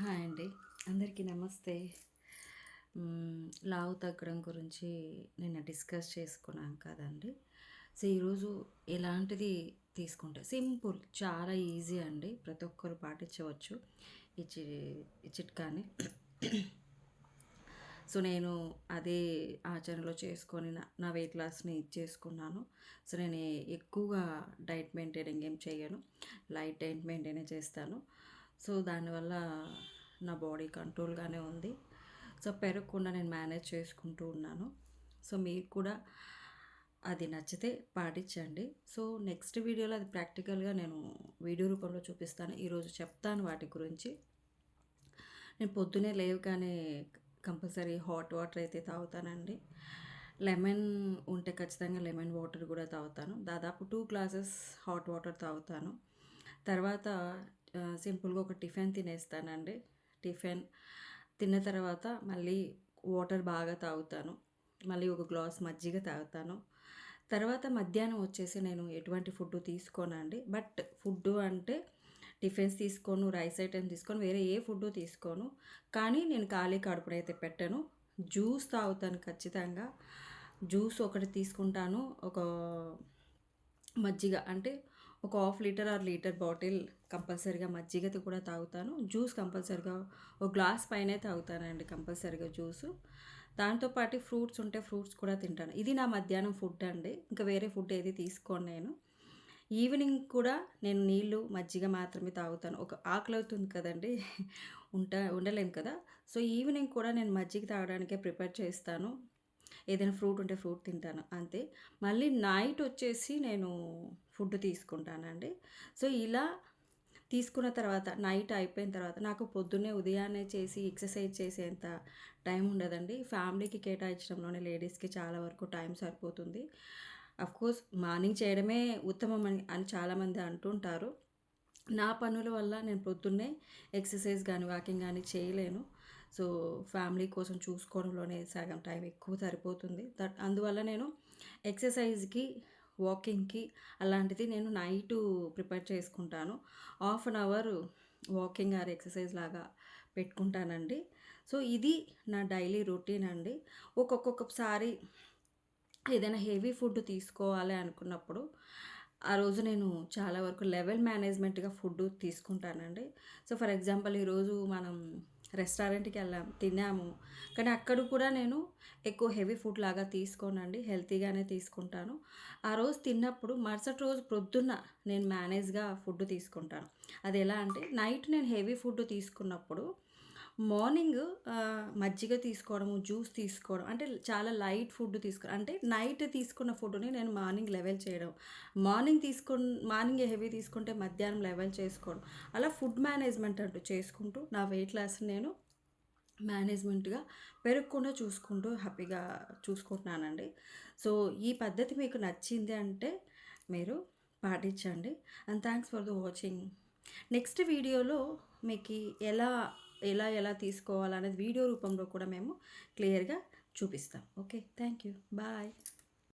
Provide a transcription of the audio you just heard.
Hi అండి. అందరికీ నమస్తే. లావు తగ్గడం గురించి నిన్న డిస్కస్ చేసుకున్నాం కదండి. సో ఈరోజు ఎలాంటిది తీసుకుంటే సింపుల్ చాలా ఈజీ అండి. ప్రతి ఒక్కరు పాటించవచ్చు ఈ చి ఈ చిట్కాని. సో నేను అదే ఆచరణలో చేసుకొని నా నా వెయిట్ లాస్ని చేసుకున్నాను. సో నేను ఎక్కువగా డైట్ మెయింటైనింగ్ ఏం చేయను. లైట్ డైట్ మెయింటైన్ చేస్తాను. సో దానివల్ల నా బాడీ కంట్రోల్గానే ఉంది. సో పెరగకుండా నేను మేనేజ్ చేసుకుంటూ ఉన్నాను. సో మీరు కూడా అది నచ్చితే పాటించండి. సో నెక్స్ట్ వీడియోలో అది ప్రాక్టికల్గా నేను వీడియో రూపంలో చూపిస్తాను. ఈరోజు చెప్తాను వాటి గురించి. నేను పొద్దునే లేవగానే కంపల్సరీ హాట్ వాటర్ అయితే తాగుతానండి. లెమన్ ఉంటే ఖచ్చితంగా లెమన్ వాటర్ కూడా తాగుతాను. దాదాపు టూ గ్లాసెస్ హాట్ వాటర్ తాగుతాను. తర్వాత సింపుల్గా ఒక టిఫిన్ తినేస్తానండి. టిఫిన్ తిన్న తర్వాత మళ్ళీ వాటర్ బాగా తాగుతాను. మళ్ళీ ఒక గ్లాస్ మజ్జిగ తాగుతాను. తర్వాత మధ్యాహ్నం వచ్చేసి నేను ఎటువంటి ఫుడ్ తీసుకోనండి. బట్ ఫుడ్ అంటే టిఫిన్స్ తీసుకోను రైస్ ఐటమ్స్ తీసుకోను వేరే ఏ ఫుడ్ తీసుకోను. కానీ నేను ఖాళీ కడుపునైతే పెట్టను. జ్యూస్ తాగుతాను ఖచ్చితంగా. జ్యూస్ ఒకటి తీసుకుంటాను. ఒక మజ్జిగ అంటే ఒక half litre or litre bottle కంపల్సరీగా మజ్జిగది కూడా తాగుతాను. జ్యూస్ కంపల్సరీగా ఒక గ్లాస్ పైనే తాగుతానండి కంపల్సరీగా జ్యూసు. దాంతోపాటు ఫ్రూట్స్ ఉంటే ఫ్రూట్స్ కూడా తింటాను. ఇది నా మధ్యాహ్నం ఫుడ్ అండి. ఇంకా వేరే ఫుడ్ ఏది తీసుకోను నేను. ఈవినింగ్ కూడా నేను నీళ్ళు మజ్జిగ మాత్రమే తాగుతాను. ఒక ఆకలి అవుతుంది కదండి. ఉంట ఉండలేను కదా. సో ఈవినింగ్ కూడా నేను మజ్జిగ తాగడానికే ప్రిపేర్ చేస్తాను. ఏదైనా ఫ్రూట్ ఉంటే ఫ్రూట్ తింటాను. అంతే. మళ్ళీ నైట్ వచ్చేసి నేను ఫుడ్ తీసుకుంటానండి. సో ఇలా తీసుకున్న తర్వాత నైట్ అయిపోయిన తర్వాత నాకు పొద్దున్నే ఉదయాన్నే చేసి ఎక్సర్సైజ్ చేసేంత టైం ఉండదండి. ఫ్యామిలీకి కేటాయించడంలోనే లేడీస్కి చాలా వరకు టైం సరిపోతుంది. కోర్స్ మార్నింగ్ చేయడమే ఉత్తమం అని అని చాలామంది అంటుంటారు. నా పనుల వల్ల నేను పొద్దున్నే ఎక్సర్సైజ్ కానీ వాకింగ్ కానీ చేయలేను. సో ఫ్యామిలీ కోసం చూసుకోవడంలోనే సగం టైం ఎక్కువ సరిపోతుంది. దట్ అందువల్ల నేను ఎక్సర్సైజ్కి వాకింగ్కి అలాంటిది నేను నైట్ ప్రిపేర్ చేసుకుంటాను. Half an hour walking or exercise లాగా పెట్టుకుంటానండి. సో ఇది నా డైలీ రొటీన్ అండి. ఒక్కొక్కసారి ఏదైనా హెవీ ఫుడ్ తీసుకోవాలి అనుకున్నప్పుడు ఆ రోజు నేను చాలా వరకు లెవెల్ మేనేజ్మెంట్గా ఫుడ్ తీసుకుంటానండి. సో ఫర్ ఎగ్జాంపుల్ ఈరోజు మనం రెస్టారెంట్కి వెళ్ళాము తిన్నాము. కానీ అక్కడ కూడా నేను ఎక్కువ హెవీ ఫుడ్ లాగా తీసుకోనండి. హెల్తీగానే తీసుకుంటాను. ఆ రోజు తిన్నప్పుడు మరుసటి రోజు ప్రొద్దున్న నేను మేనేజ్గా ఫుడ్ తీసుకుంటాను. అది ఎలా అంటే నైట్ నేను హెవీ ఫుడ్ తీసుకున్నప్పుడు మార్నింగ్ మజ్జిగ తీసుకోవడము జ్యూస్ తీసుకోవడం అంటే చాలా లైట్ ఫుడ్ తీసుకోవడం అంటే నైట్ తీసుకున్న ఫుడ్ని నేను మార్నింగ్ లెవెల్ చేయడం. మార్నింగ్ తీసుకు మార్నింగ్ హెవీ తీసుకుంటే మధ్యాహ్నం లెవెల్ చేసుకోవడం. అలా ఫుడ్ మేనేజ్మెంట్ అంటూ చేసుకుంటూ నా వెయిట్ లాస్ నేను మేనేజ్మెంట్గా పెరగకుండా చూసుకుంటూ హ్యాపీగా చూసుకుంటున్నానండి. సో ఈ పద్ధతి మీకు నచ్చింది అంటే మీరు పాటించండి. And thanks for the watching. Next వీడియోలో మీకు ఎలా ఎలా ఎలా తీసుకోవాలనేది వీడియో రూపంలో కూడా మేము క్లియర్గా చూపిస్తాం. Okay thank you. బాయ్.